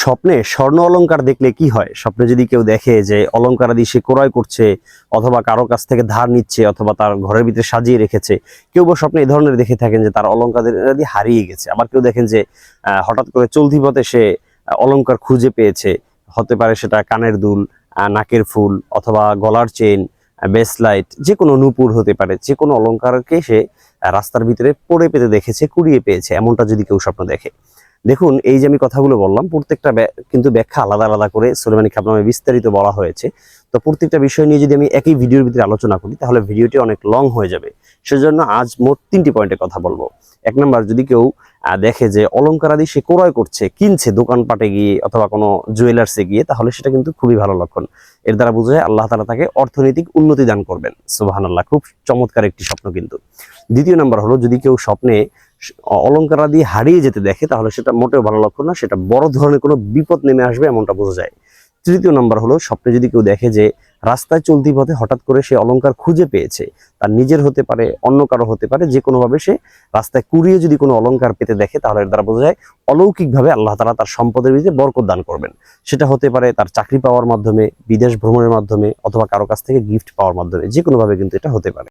স্বপ্নে স্বর্ণ অলংকার দেখলে কি হয়? স্বপ্নে যদি কেউ দেখে যে অলংকার আদি সে ক্রয় করছে অথবা কারও কাছ থেকে ধার নিচ্ছে অথবা তার ঘরের ভিতরে সাজিয়ে রেখেছে কেউ বা স্বপ্নে এই ধরনের দেখে থাকেন যে তার অলংকার আদি হারিয়ে গেছে। আবার কেউ দেখেন যে হঠাৎ করে চলতি পথে সে আহ, অলংকার খুঁজে পেয়েছে। হতে পারে সেটা কানের দুল নাকের ফুল অথবা গলার চেন বেসলাইট যে কোনো নূপুর হতে পারে। যে কোনো অলংকারকে সে রাস্তার ভিতরে পড়ে পেতে দেখেছে কুড়িয়ে পেয়েছে এমনটা যদি কেউ স্বপ্ন দেখে। দেখুন, এই যে আমি কথাগুলো বললাম, প্রত্যেকটা কিন্তু ব্যাখ্যা আলাদা আলাদা করে সুলেমানি খাবনামে বিস্তারিত বলা হয়েছে। তো প্রত্যেকটা বিষয় নিয়ে যদি আমি একই ভিডিওর ভিতরে আলোচনা করি, তাহলে ভিডিওটি অনেক লং হয়ে যাবে। সেজন্য আজ মোট তিনটি পয়েন্টে কথা বলব। এক নম্বর, যদি কেউ দেখে যে অলংকার আদি সে ক্রয় করছে, কিনছে দোকানপাটে গিয়ে অথবা কোনো জুয়েলার্সে গিয়ে, তাহলে সেটা কিন্তু খুবই ভালো লক্ষণ। এর দ্বারা বোঝা আল্লাহ তালা তাকে অর্থনৈতিক উন্নতি দান করবেন। সুবাহান আল্লাহ খুব চমৎকার একটি স্বপ্ন কিন্তু। দ্বিতীয় নাম্বার হলো, যদি কেউ স্বপ্নে আদি হারিয়ে যেতে দেখে, তাহলে সেটা মোটেও ভালো লক্ষণ না। সেটা বড় ধরনের কোনো বিপদ নেমে আসবে এমনটা বোঝা যায়। তৃতীয় নাম্বার হলো, স্বপ্নে যদি কেউ দেখে যে রাস্তায় চলতি পথে হঠাৎ করে সে অলংকার খুঁজে পেয়েছে, তার নিজের হতে পারে, অন্য কারও হতে পারে, যে কোনোভাবে সে রাস্তায় কুড়িয়ে যদি কোনো অলংকার পেতে দেখে, তাহলে দ্বারা বোঝা যায় অলৌকিকভাবে আল্লাহ তালা তার সম্পদের ভিতরে বরকত দান করবেন। সেটা হতে পারে তার চাকরি পাওয়ার মাধ্যমে, বিদেশ ভ্রমণের মাধ্যমে, অথবা কারও কাছ থেকে গিফট পাওয়ার মাধ্যমে, যে কোনোভাবে কিন্তু এটা হতে পারে।